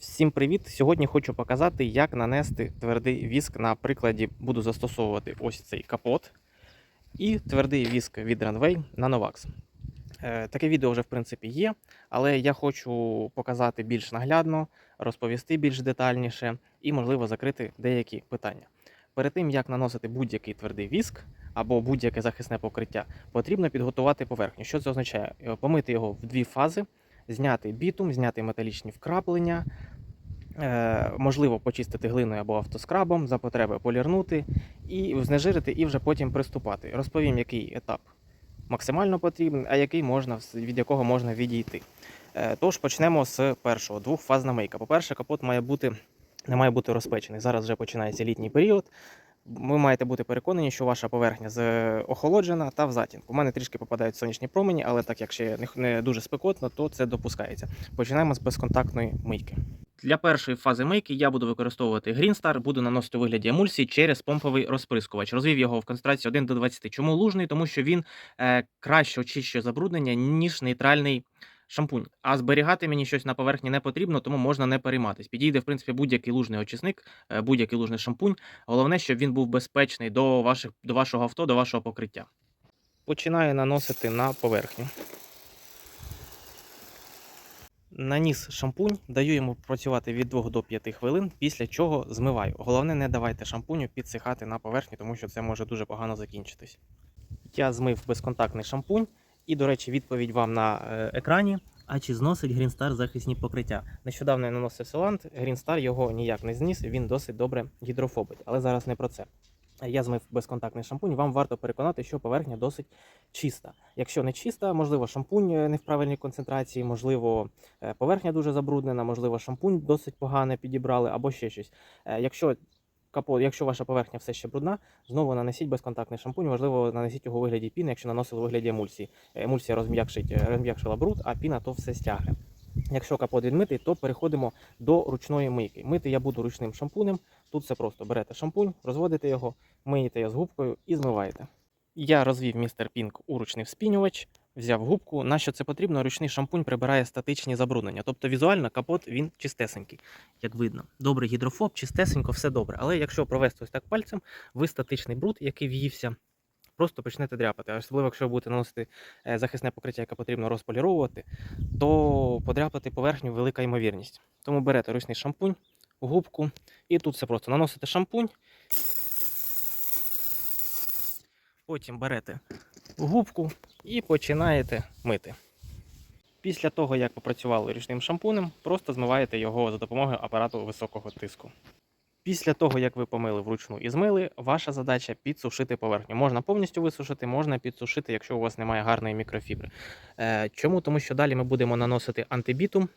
Всім привіт! Сьогодні хочу показати, як нанести твердий віск. На прикладі буду застосовувати ось цей капот і твердий віск від Runway на Novax. Е, Таке відео вже в принципі є, але я хочу показати більш наглядно, розповісти більш детальніше і, можливо, закрити деякі питання. Перед тим як наносити будь-який твердий віск або будь-яке захисне покриття, потрібно підготувати поверхню. Що це означає? Е, Помити його в дві фази, зняти бітум, зняти металічні вкраплення, е, можливо, почистити глиною або автоскрабом, за потреби полірнути і знежирити, і вже потім приступати. Розповім, який етап максимально потрібен, а який можна від якого можна відійти. Е, Тож почнемо з першого двохфазна мийка. По-перше, капот має бути не має бути розпечений. Зараз вже починається літній період. Ви маєте бути переконані, що ваша поверхня з- охолоджена та в затінку. У мене трішки попадають сонячні промені, але так як ще не, не дуже спекотно, то це допускається. Починаємо з безконтактної мийки. Для першої фази мийки я буду використовувати Green Star, буду наносити у вигляді емульсії через помповий розприскувач. Розвів його в концентрації 1 до 20. Чому лужний? Тому що він е, краще очищує забруднення, ніж нейтральний шампунь. А зберігати мені щось на поверхні не потрібно, тому можна не перейматись. Підійде, в принципі, будь-який лужний очисник, е, будь-який лужний шампунь. Головне, щоб він був безпечний до, ваших, до вашого авто, до вашого покриття. Починаю наносити на поверхню. Наніс шампунь, даю йому працювати від 2 до 5 хвилин, після чого змиваю. Головне, не давайте шампуню підсихати на поверхні, тому що це може дуже погано закінчитись. Я змив безконтактний шампунь, і, до речі, відповідь вам на е, екрані. А чи зносить Star захисні покриття? Нещодавно я наносив Селант, Star його ніяк не зніс, він досить добре гідрофобить. Але зараз не про це. Я змив безконтактний шампунь. Вам варто переконати, що поверхня досить чиста. Якщо не чиста, можливо, шампунь е, не в правильній концентрації, можливо, е, поверхня дуже забруднена, можливо, шампунь досить погано підібрали, або ще щось. Якщо капот, якщо ваша поверхня все ще брудна, знову нанесіть безконтактний шампунь. Можливо, нанесіть його у вигляді піни, якщо наносили у вигляді емульсії. Е, Емульсія е, розм'якшила бруд, а піна то все стягне. Якщо капот відмитий, то переходимо до ручної мийки. Мити я буду ручним шампунем. Тут все просто берете шампунь, розводите його, миєте його з губкою і змиваєте. Я розвів містер Пінк у ручний вспінювач, взяв губку. На що це потрібно? Ручний шампунь прибирає статичні забруднення. Тобто візуально капот він чистесенький, як видно. Добрий гідрофоб, чистесенько, все добре. Але якщо провести ось так пальцем, ви статичний бруд, який в'ївся, просто почнете дряпати. Особливо, якщо ви будете наносити е, захисне покриття, яке потрібно розполіровувати, то подряпати поверхню велика ймовірність. Тому берете ручний шампунь, губку, і тут все просто наносите шампунь. Потім берете губку і починаєте мити. Після того, як попрацювали річним шампунем, просто змиваєте його за допомогою апарату високого тиску. Після того, як ви помили вручну і змили, ваша задача підсушити поверхню. Можна повністю висушити, можна підсушити, якщо у вас немає гарної мікрофібри. Е, Чому? Тому що далі ми будемо наносити антибітум,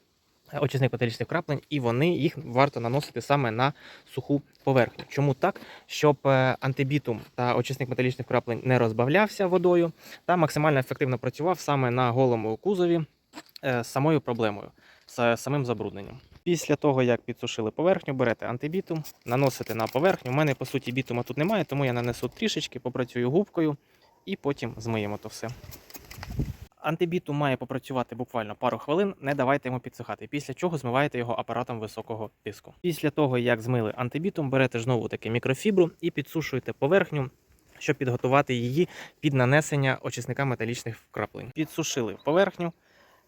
е, очисник металічних краплень, і вони їх варто наносити саме на суху поверхню. Чому так? Щоб е, антибітум та очисник металічних краплень не розбавлявся водою та максимально ефективно працював саме на голому кузові е, з самою проблемою, з самим забрудненням. Після того, як підсушили поверхню, берете антибітум, наносите на поверхню. У мене по суті бітума тут немає, тому я нанесу трішечки, попрацюю губкою і потім змиємо то все. Антибітум має попрацювати буквально пару хвилин, не давайте йому підсихати, після чого змиваєте його апаратом високого тиску. Після того, як змили антибітум, берете знову таки мікрофібру і підсушуєте поверхню, щоб підготувати її під нанесення очисника металічних вкраплень. Підсушили поверхню.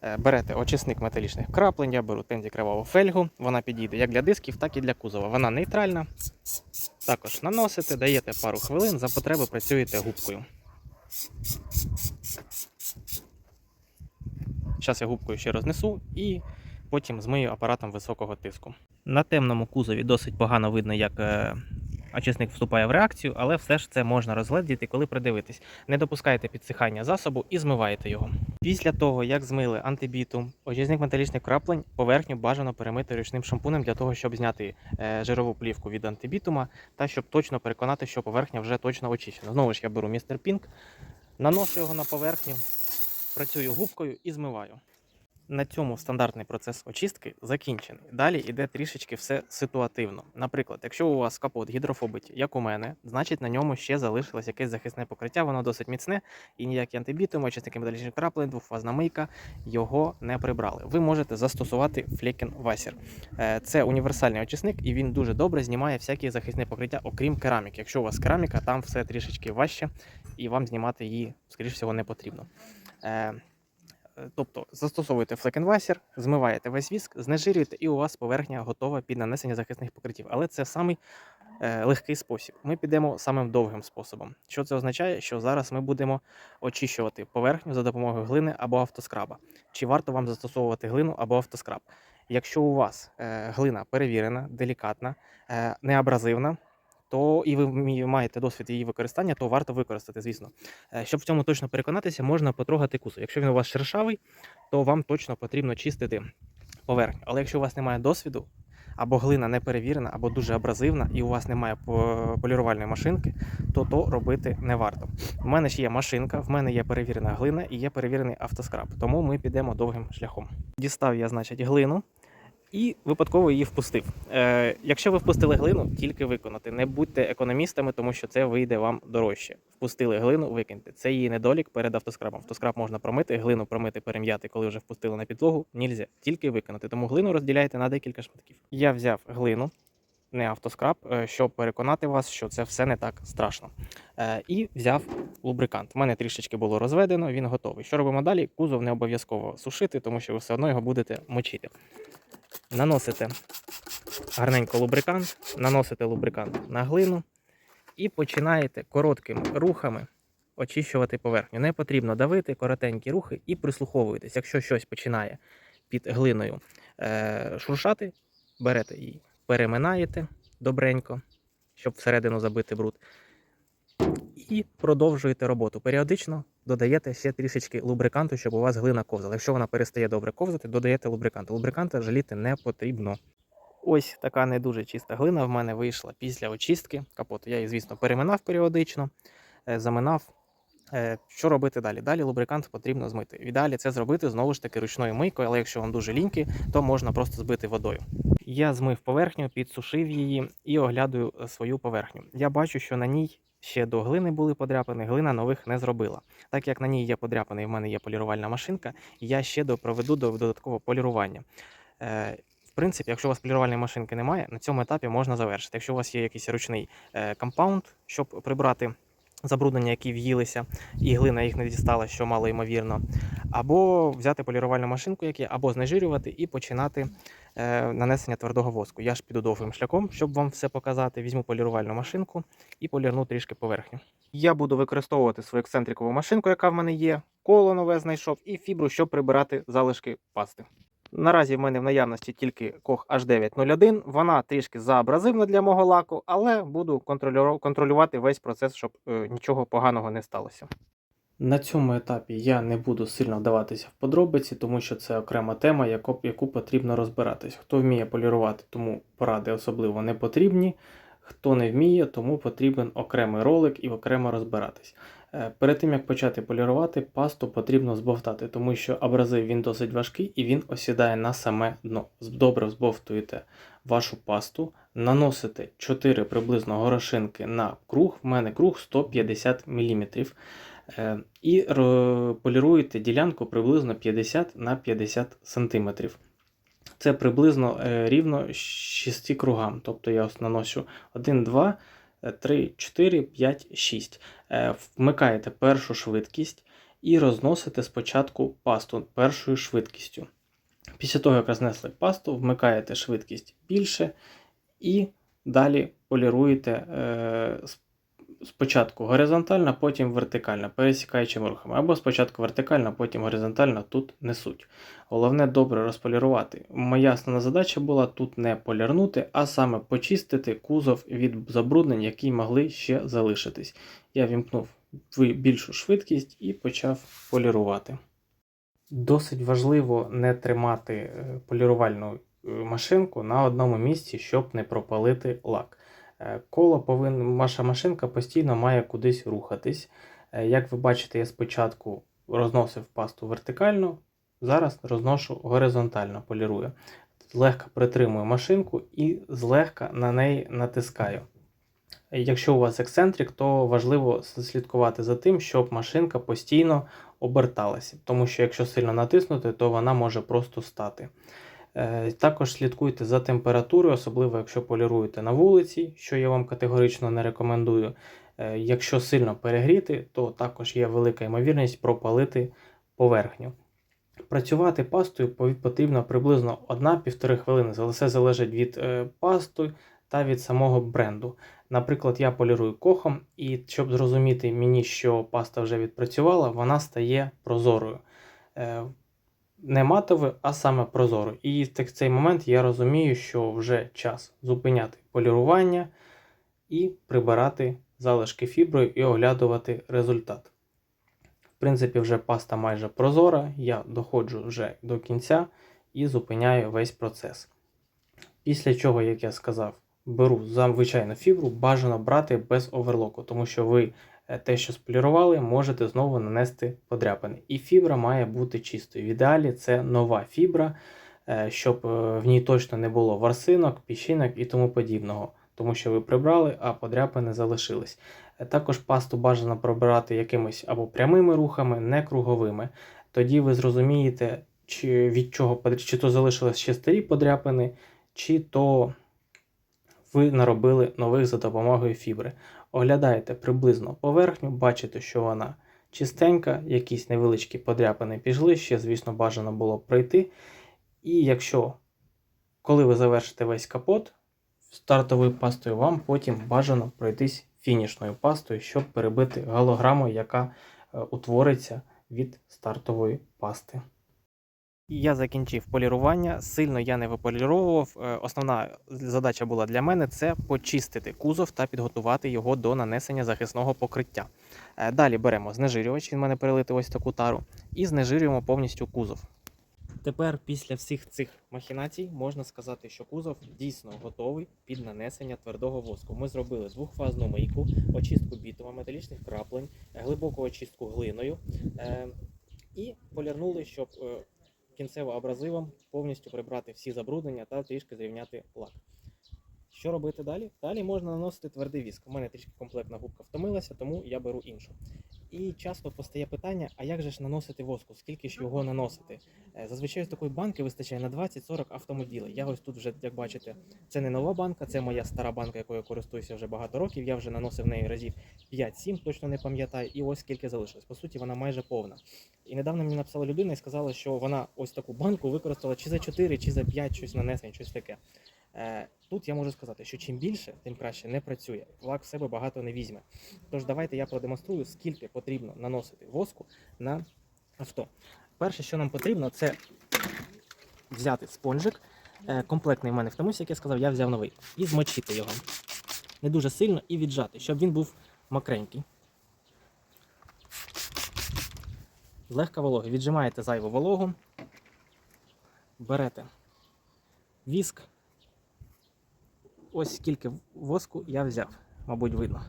Е, Берете очисник металічних краплень, я беру тензі криваву фельгу, вона підійде як для дисків, так і для кузова. Вона нейтральна. Також наносите, даєте пару хвилин, за потреби працюєте губкою. Зараз я губкою ще рознесу і потім змию апаратом високого тиску. На темному кузові досить погано видно, як е, очисник вступає в реакцію, але все ж це можна розгледіти, коли придивитись. Не допускайте підсихання засобу і змиваєте його. Після того, як змили антибітум, очисник металічних краплень, поверхню бажано перемити ручним шампунем для того, щоб зняти е, жирову плівку від антибітума та щоб точно переконати, що поверхня вже точно очищена. Знову ж я беру містер Пінк, наношу його на поверхню, працюю губкою і змиваю. На цьому стандартний процес очистки закінчений. Далі йде трішечки все ситуативно. Наприклад, якщо у вас капот гідрофобить, як у мене, значить на ньому ще залишилось якесь захисне покриття, воно досить міцне і ніякі антибіотики, очисники металічних краплень, двохфазна мийка його не прибрали. Ви можете застосувати Flecken Wasser. Е, Це універсальний очисник, і він дуже добре знімає всякі захисні покриття, окрім кераміки. Якщо у вас кераміка, там все трішечки важче, і вам знімати її, скоріш всього, не потрібно. Е, Е, Тобто застосовуєте флекенвасер, змиваєте весь віск, знежирюєте, і у вас поверхня готова під нанесення захисних покриттів. Але це самий е, легкий спосіб. Ми підемо самим довгим способом. Що це означає? Що зараз ми будемо очищувати поверхню за допомогою глини або автоскраба. Чи варто вам застосовувати глину або автоскраб? Якщо у вас глина перевірена, делікатна, неабразивна, то і ви маєте досвід її використання, то варто використати, звісно. Е, Щоб в цьому точно переконатися, можна потрогати кусок. Якщо він у вас шершавий, то вам точно потрібно чистити поверхню. Але якщо у вас немає досвіду, або глина не перевірена, або дуже абразивна, і у вас немає полірувальної машинки, то то робити не варто. У мене ж є машинка, в мене є перевірена глина і є перевірений автоскраб. Тому ми підемо довгим шляхом. Дістав я, значить, глину. І випадково її впустив. Е, якщо ви впустили глину, тільки виконати. Не будьте економістами, тому що це вийде вам дорожче. Впустили глину, викиньте. Це її недолік перед автоскрабом. Автоскраб можна промити, глину промити, перем'яти, коли вже впустили на підлогу. Нельзя, тільки виконати. Тому глину розділяйте на декілька шматків. Я взяв глину, не автоскраб, е, щоб переконати вас, що це все не так страшно. Е, І взяв лубрикант. У мене трішечки було розведено, він готовий. Що робимо далі? Кузов не обов'язково сушити, тому що ви все одно його будете мочити. Наносите гарненько лубрикант, наносите лубрикант на глину і починаєте короткими рухами очищувати поверхню. Не потрібно давити коротенькі рухи і прислуховуєтесь. Якщо щось починає під глиною е, шуршати, берете її, переминаєте добренько, щоб всередину забити бруд. І продовжуєте роботу. Періодично додаєте ще трішечки лубриканту, щоб у вас глина ковзала. Якщо вона перестає добре ковзати, додаєте лубриканту. Лубриканта жаліти не потрібно. Ось така не дуже чиста глина в мене вийшла після очистки капоту. Я її, звісно, переминав періодично, е, заминав. Е, Що робити далі? Далі лубрикант потрібно змити. В ідеалі це зробити знову ж таки ручною мийкою, але якщо вам дуже ліньки, то можна просто збити водою. Я змив поверхню, підсушив її і оглядаю е, свою поверхню. Я бачу, що на ній ще до глини були подряпини, глина нових не зробила. Так як на ній є подряпини, і в мене є полірувальна машинка, я ще допроведу до додаткового полірування. Е, В принципі, якщо у вас полірувальної машинки немає, на цьому етапі можна завершити. Якщо у вас є якийсь ручний е, компаунд, щоб прибрати забруднення, які в'їлися, і глина їх не дістала, що мало ймовірно, або взяти полірувальну машинку, як є, або знежирювати і починати нанесення твердого воску. Я ж піду довгим шляхом, щоб вам все показати. Візьму полірувальну машинку і полірну трішки поверхню. Я буду використовувати свою ексцентрикову машинку, яка в мене є, коло нове знайшов, і фібру, щоб прибирати залишки пасти. Наразі в мене в наявності тільки Koch H901. Вона трішки заабразивна для мого лаку, але буду контролювати весь процес, щоб е, нічого поганого не сталося. На цьому етапі я не буду сильно вдаватися в подробиці, тому що це окрема тема, яку, яку потрібно розбиратись. Хто вміє полірувати, тому поради особливо не потрібні. Хто не вміє, тому потрібен окремий ролик і окремо розбиратись. Е, Перед тим як почати полірувати, пасту потрібно збовтати, тому що абразив він досить важкий і він осідає на саме дно. Добре збовтуєте вашу пасту, наносите 4 приблизно горошинки на круг. В мене круг 150 мм. Е, І поліруєте ділянку приблизно 50 на 50 см. Це приблизно е, рівно 6 кругам. Тобто я наношу 1, 2, 3, 4, 5, 6. Е, Вмикаєте першу швидкість і розносите спочатку пасту першою швидкістю. Після того, як рознесли пасту, вмикаєте швидкість більше і далі поліруєте е, спочатку горизонтально, потім вертикально, пересікаючими рухами. Або спочатку вертикально, потім горизонтально, тут не суть. Головне добре розполірувати. Моя основна задача була тут не полірнути, а саме почистити кузов від забруднень, які могли ще залишитись. Я вімкнув більшу швидкість і почав полірувати. Досить важливо не тримати е, полірувальну е, машинку на одному місці, щоб не пропалити лак. Е, Коло повинна, ваша машинка постійно має кудись рухатись. Е, Як ви бачите, я спочатку розносив пасту вертикально, Зараз розношу горизонтально, полірую. Злегка притримую машинку і злегка на неї натискаю. Якщо у вас ексцентрик, то важливо слідкувати за тим, щоб машинка постійно оберталася, тому що якщо сильно натиснути, то вона може просто стати. Е, Також слідкуйте за температурою, особливо якщо поліруєте на вулиці, що я вам категорично не рекомендую. Е, Якщо сильно перегріти, то також є велика ймовірність пропалити поверхню. Працювати пастою потрібно приблизно 1-1,5 хвилини. Все залежить від е, пасти та від самого бренду. Наприклад, я полірую кохом, і щоб зрозуміти мені, що паста вже відпрацювала, вона стає прозорою. Не матовою, а саме прозорою. І в цей момент я розумію, що вже час зупиняти полірування і прибирати залишки фіброю і оглядувати результат. В принципі, вже паста майже прозора, я доходжу вже до кінця і зупиняю весь процес. Після чого, як я сказав, беру звичайну фібру, бажано брати без оверлоку, тому що ви те, що сполірували, можете знову нанести подряпини. І фібра має бути чистою. В ідеалі це нова фібра, е, щоб е, в ній точно не було ворсинок, піщинок і тому подібного, тому що ви прибрали, а подряпини залишились. Е, Також пасту бажано пробирати якимись або прямими рухами, не круговими. Тоді ви зрозумієте, чи від чого чи то залишились ще старі подряпини, чи то ви наробили нових за допомогою фібри. Оглядаєте приблизно поверхню, бачите, що вона чистенька, якісь невеличкі подряпини пішли, ще, звісно, бажано було пройти. І якщо, коли ви завершите весь капот стартовою пастою, вам потім бажано пройтись фінішною пастою, щоб перебити голограму, яка е, утвориться від стартової пасти. Я закінчив полірування. Сильно я не виполіровував. Е, Основна задача була для мене це почистити кузов та підготувати його до нанесення захисного покриття. Е, Далі беремо знежирювач, він мене перелити ось таку тару, і знежирюємо повністю кузов. Тепер, після всіх цих махінацій, можна сказати, що кузов дійсно готовий під нанесення твердого воску. Ми зробили двохфазну мийку, очистку бітума, металічних краплень, глибоку очистку глиною е, і полірнули, щоб кінцево абразивом повністю прибрати всі забруднення та трішки зрівняти лак. Що робити далі? Далі можна наносити твердий віск. У мене трішки комплектна губка втомилася, тому я беру іншу. І часто постає питання: а як же ж наносити воску? Скільки ж його наносити? Е, Зазвичай з такої банки вистачає на 20-40 автомобілів. Я ось тут вже, як бачите, це не нова банка, це моя стара банка, якою я користуюся вже багато років. Я вже наносив неї разів 5-7, точно не пам'ятаю, і ось скільки залишилось. По суті, вона майже повна. І недавно мені написала людина і сказала, що вона ось таку банку використала чи за 4, чи за 5 щось нанесень, щось таке. Е, Тут я можу сказати, що чим більше, тим краще не працює. Лак в себе багато не візьме. Тож давайте я продемонструю, скільки потрібно наносити воску на авто. Перше, що нам потрібно, це взяти спонжик. Е, Комплектний в мене в томусь, як я сказав, я взяв новий. І змочити його. Не дуже сильно і віджати, щоб він був мокренький. Злегка вологи. Віджимаєте зайву вологу. Берете віск. Ось скільки воску я взяв. Мабуть, видно.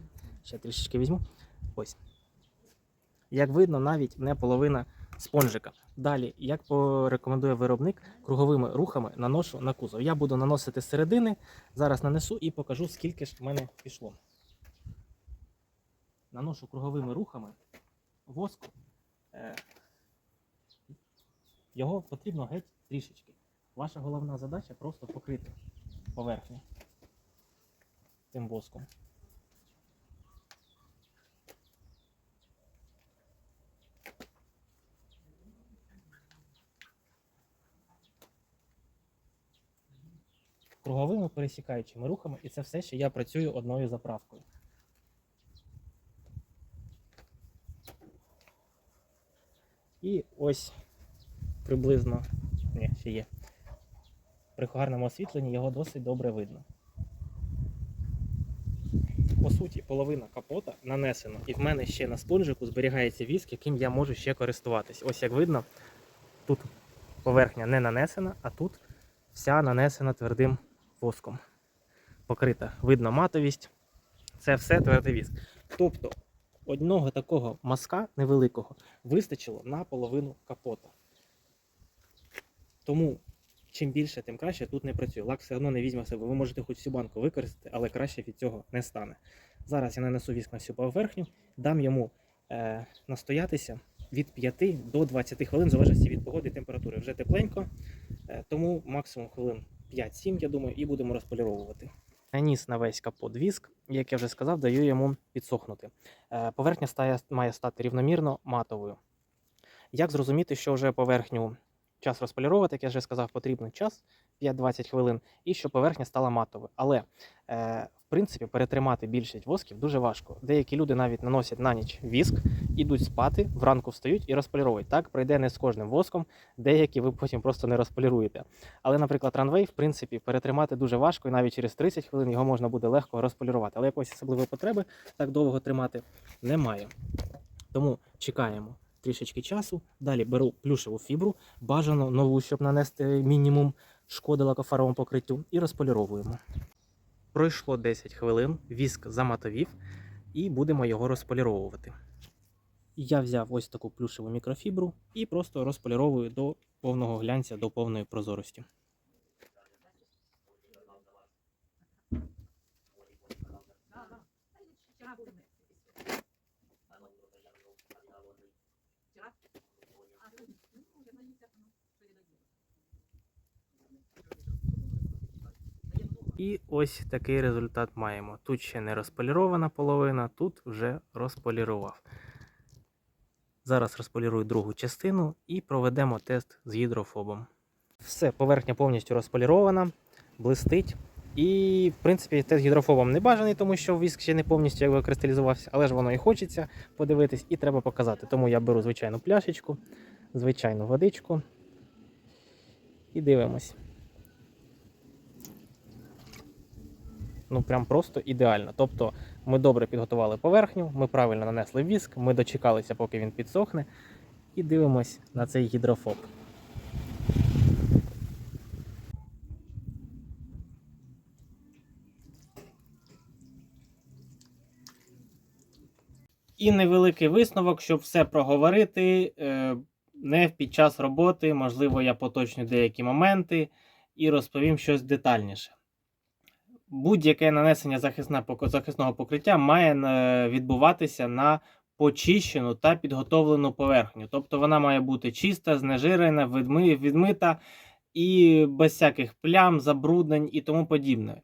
Ще трішечки візьму. Ось. Як видно, навіть не половина спонжика. Далі, як порекомендує виробник, круговими рухами наношу на кузов. Я буду наносити з середини. Зараз нанесу і покажу, скільки ж в мене пішло. Наношу круговими рухами воску. Е, Його потрібно геть трішечки. Ваша головна задача просто покрити поверхню цим воском. Круговими пересікаючими рухами, і це все ще я працюю одною заправкою. І ось приблизно, ні, ще є. При гарному освітленні його досить добре видно. По суті, половина капота нанесена, і в мене ще на спонжику зберігається віск, яким я можу ще користуватись. Ось як видно, тут поверхня не нанесена, а тут вся нанесена твердим воском. Покрита. Видно матовість. Це все твердий віск. Тобто одного такого мазка невеликого вистачило на половину капота. Тому чим більше, тим краще тут не працює. Лак все одно не візьме себе. Ви можете хоч всю банку використати, але краще від цього не стане. Зараз я нанесу віск на всю поверхню, дам йому е, настоятися від 5 до 20 хвилин, в залежності від погоди і температури. Вже тепленько, е, тому максимум хвилин 5-7, я думаю, і будемо розполіровувати. Наніс на весь капот віск, як я вже сказав, даю йому підсохнути. Е, Поверхня стає, має стати рівномірно матовою. Як зрозуміти, що вже поверхню час розполіровувати, як я вже сказав, потрібен час 5-20 хвилин, і що поверхня стала матовою. Але е, в принципі перетримати більшість восків дуже важко. Деякі люди навіть наносять на ніч віск, ідуть спати, вранку встають і розполіровують. Так пройде не з кожним воском, деякі ви потім просто не розполіруєте. Але, наприклад, ранвей, в принципі, перетримати дуже важко, і навіть через 30 хвилин його можна буде легко розполірувати. Але якоїсь особливої потреби так довго тримати немає. Тому чекаємо трішечки часу. Далі беру плюшеву фібру, бажано нову, щоб нанести мінімум шкоди лакофаровому покриттю, і розполіровуємо. Пройшло 10 хвилин, віск заматовів, і будемо його розполіровувати. Я взяв ось таку плюшеву мікрофібру і просто розполіровую до повного глянця, до повної прозорості. І ось такий результат маємо. Тут ще не розполірована половина, тут вже розполірував. Зараз розполірую другу частину і проведемо тест з гідрофобом. Все, поверхня повністю розполірована, блистить. І, в принципі, тест гідрофобом не бажаний, тому що віск ще не повністю якби кристалізувався, але ж воно і хочеться подивитись, і треба показати. Тому я беру звичайну пляшечку, звичайну водичку і дивимось. Ну прям просто ідеально. Тобто ми добре підготували поверхню, ми правильно нанесли віск, ми дочекалися, поки він підсохне, і дивимось на цей гідрофоб. І невеликий висновок, щоб все проговорити. е, Не під час роботи, можливо, я поточню деякі моменти і розповім щось детальніше будь-яке нанесення захисне, захисного покриття має е, відбуватися на почищену та підготовлену поверхню. Тобто вона має бути чиста, знежирена, відми, відмита і без всяких плям, забруднень і тому подібне.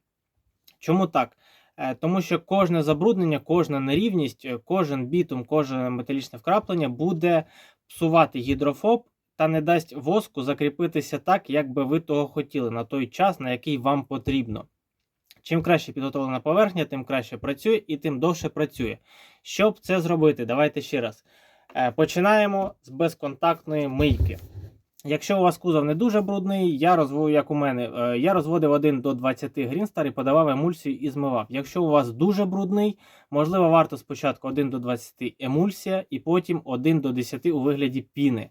Чому так? Е, тому що кожне забруднення, кожна нерівність, е, кожен бітум, кожне металічне вкраплення буде псувати гідрофоб та не дасть воску закріпитися так, як би ви того хотіли, на той час, на який вам потрібно. Чим краще підготовлена поверхня, тим краще працює і тим довше працює. Щоб це зробити, давайте ще раз. Е, починаємо з безконтактної мийки. Якщо у вас кузов не дуже брудний, я розвою, як у мене, е, я розводив 1 до 20 Green і подавав емульсію і змивав. Якщо у вас дуже брудний, можливо, варто спочатку 1 до 20 емульсія і потім 1 до 10 у вигляді піни.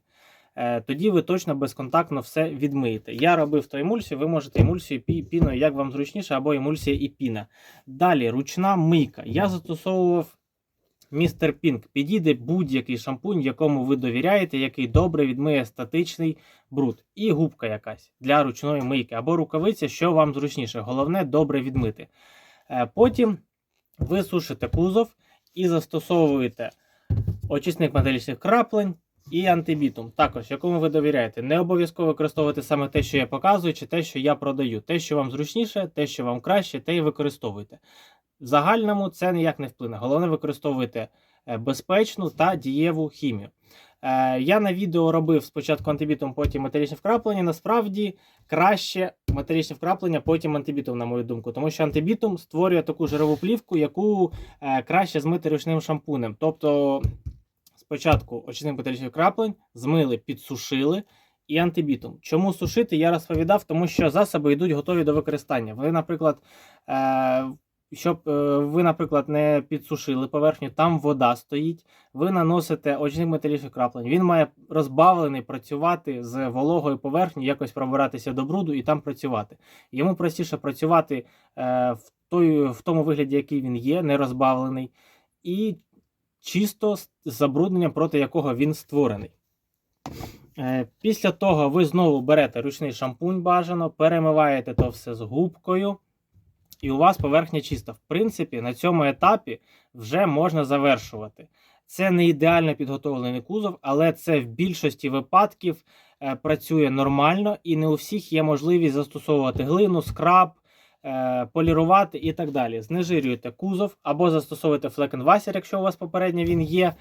Е, тоді ви точно безконтактно все відмиєте. Я робив то емульсію, ви можете емульсію піною, як вам зручніше, або емульсія і піна. Далі ручна мийка. Я застосовував містер Пінк. Підійде будь-який шампунь, якому ви довіряєте, який добре відмиє статичний бруд. І губка якась для ручної мийки, або рукавиця, що вам зручніше. Головне добре відмити. Е, потім ви сушите кузов і застосовуєте очисник металічних краплень і антибітум. Також, якому ви довіряєте, не обов'язково використовувати саме те, що я показую, чи те, що я продаю. Те, що вам зручніше, те, що вам краще, те і використовуйте. В загальному це ніяк не вплине. Головне, використовуйте е, безпечну та дієву хімію. Е, я на відео робив спочатку антибітум, потім металічне вкраплення. Насправді краще металічне вкраплення, потім антибітум, на мою думку, тому що антибітум створює таку жирову плівку, яку е, краще змити ручним шампунем. Тобто Спочатку очисник металічних краплень, змили, підсушили і антибітум. Чому сушити, я розповідав, тому що засоби йдуть готові до використання. Ви, наприклад, е, щоб е, ви, наприклад, не підсушили поверхню, там вода стоїть, ви наносите очисник металічних краплень. Він має розбавлений працювати з вологою поверхні, якось пробиратися до бруду і там працювати. Йому простіше працювати е, в той, в тому вигляді, який він є, не розбавлений. І чисто з забрудненням, проти якого він створений. Е, Після того ви знову берете ручний шампунь бажано, перемиваєте то все з губкою, і у вас поверхня чиста. В принципі, на цьому етапі вже можна завершувати. Це не ідеально підготовлений кузов, але це в більшості випадків е, працює нормально і не у всіх є можливість застосовувати глину, скраб, полірувати і так далі. Знежирюєте кузов або застосовуєте флекенвасер, якщо у вас попередньо він є,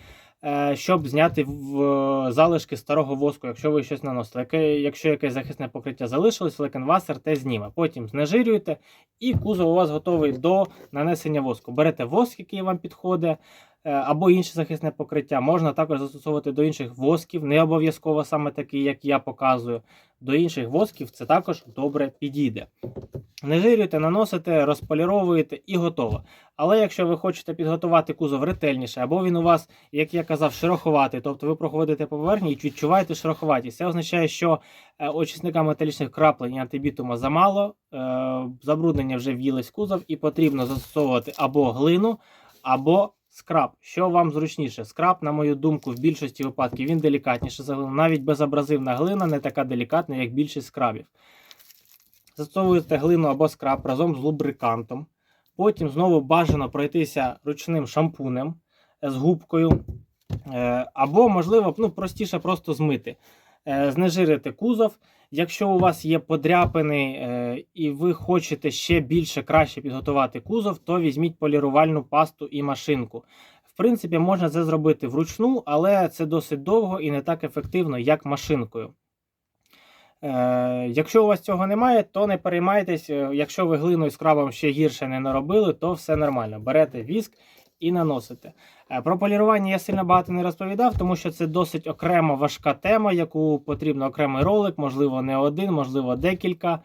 е, щоб зняти в, е, залишки старого воску, якщо ви щось наносили. Якщо якесь захисне покриття залишилось, флекенвасер те зніме. Потім знежирюєте, і кузов у вас готовий до нанесення воску. Берете воск, який вам підходить. Е, Або інше захисне покриття можна також застосовувати до інших восків, не обов'язково саме такий, як я показую. До інших восків це також добре підійде. Нежирюєте, наносите, розполіровуєте і готово. Але якщо ви хочете підготувати кузов ретельніше, або він у вас, як я казав, шероховатий, тобто ви проходите по поверхні і відчуваєте шероховатість. Це означає, що е, очисника металічних краплень і антибітума замало, е, забруднення вже в'їлись кузов, і потрібно застосовувати або глину, або скраб. Що вам зручніше? Скраб, на мою думку, в більшості випадків він делікатніше за глину. Навіть безабразивна глина не така делікатна, як більшість скрабів. Застосовуєте глину або скраб разом з лубрикантом. Потім знову бажано пройтися ручним шампунем е, з губкою. Е, Або, можливо, ну, простіше просто змити. Е, Знежирити кузов. Якщо у вас є подряпини е, і ви хочете ще більше краще підготувати кузов, то візьміть полірувальну пасту і машинку. В принципі, можна це зробити вручну, але це досить довго і не так ефективно, як машинкою. Е, якщо у вас цього немає, то не переймайтесь. Е, Якщо ви глиною з крабом ще гірше не наробили, то все нормально. Берете віск і наносите. Е, Про полірування я сильно багато не розповідав, тому що це досить окрема важка тема, яку потрібно окремий ролик, можливо, не один, можливо, декілька.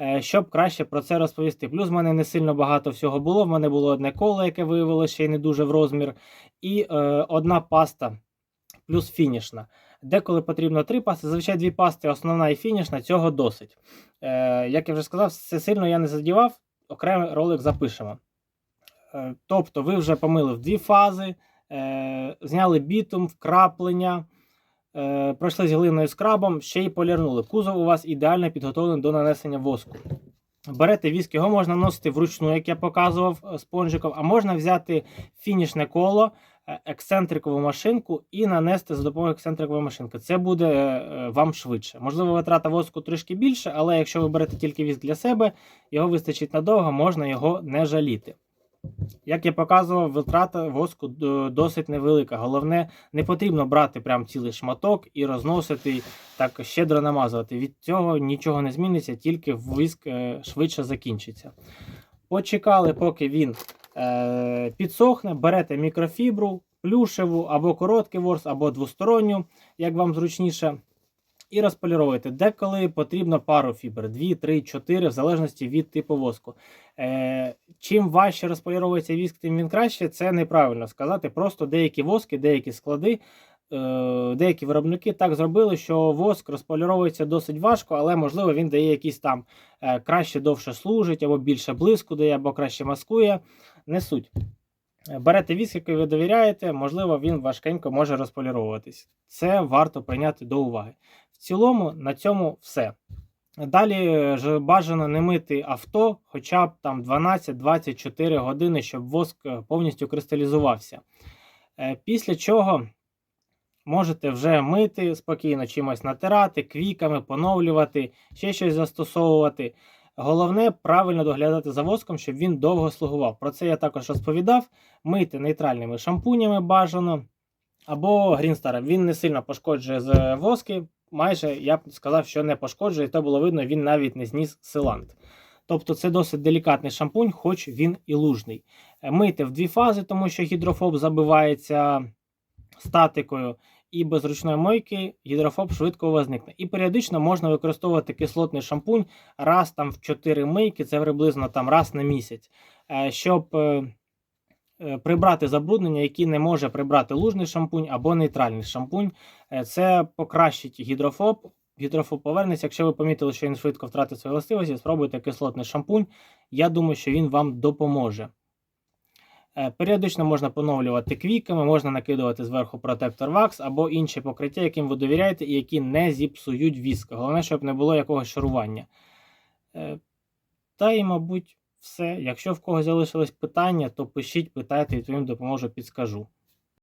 е, Щоб краще про це розповісти. Плюс в мене не сильно багато всього було. В мене було одне коло, яке виявилося ще й не дуже в розмір, і е, одна паста, плюс фінішна. Деколи потрібно три пасти, зазвичай дві пасти, основна і фінішна, цього досить. Е, як я вже сказав, це сильно я не задівав, окремий ролик запишемо. Е, тобто, ви вже помили в дві фази, е, зняли бітум, вкраплення, е, пройшли з глиною скрабом, ще й полірнули. Кузов у вас ідеально підготовлений до нанесення воску. Берете віск, його можна носити вручну, як я показував спонжиком, а можна взяти фінішне коло, ексцентрикову машинку і нанести за допомогою ексцентрикової машинки. Це буде вам швидше. Можливо, витрата воску трішки більше, але якщо ви берете тільки віск для себе, його вистачить надовго, можна його не жаліти. Як я показував, витрата воску досить невелика. Головне, не потрібно брати прям цілий шматок і розносити так щедро намазувати. Від цього нічого не зміниться, тільки віск е, швидше закінчиться. Почекали, поки він е, підсохне, берете мікрофібру, плюшеву або короткий ворс, або двосторонню, як вам зручніше. І розполіровуєте. Деколи потрібно пару фібр, 2, 3, 4, в залежності від типу воску. Е, чим важче розполіровується віск, тим він краще. Це неправильно сказати. Просто деякі воски, деякі склади, е, деякі виробники так зробили, що воск розполіровується досить важко, але можливо він дає якийсь там е, краще довше служить, або більше блиску дає, або краще маскує. Не суть. Берете віск, який ви довіряєте, можливо, він важкенько може розполіровуватись. Це варто прийняти до уваги. В цілому на цьому все. Далі е, ж бажано не мити авто хоча б там 12-24 години, щоб воск е, повністю кристалізувався. Е, Після чого можете вже мити спокійно, чимось натирати, квіками, поновлювати, ще щось застосовувати. Головне правильно доглядати за воском, щоб він довго слугував. Про це я також розповідав. Мити нейтральними шампунями бажано. Або Грінстар. Він не сильно пошкоджує з воски. Майже я б сказав, що не пошкоджує, то було видно, він навіть не зніс силант. Тобто це досить делікатний шампунь, хоч він і лужний. Е, Мийте в дві фази, тому що гідрофоб забивається статикою, і без ручної мойки гідрофоб швидко у вас зникне. І періодично можна використовувати кислотний шампунь раз там в 4 мийки, це приблизно там раз на місяць, е, щоб е, Е, прибрати забруднення, які не може прибрати лужний шампунь або нейтральний шампунь. Е, це покращить гідрофоб. Гідрофоб повернеться. Якщо ви помітили, що він швидко втратить свої властивості, спробуйте кислотний шампунь. Я думаю, що він вам допоможе. Е, періодично можна поновлювати квіками, можна накидувати зверху протектор вакс або інше покриття, яким ви довіряєте і які не зіпсують віск. Головне, щоб не було якогось шарування. Та й, мабуть все. Якщо в кого залишилось питання, то пишіть, питайте, відповім допоможу, підскажу.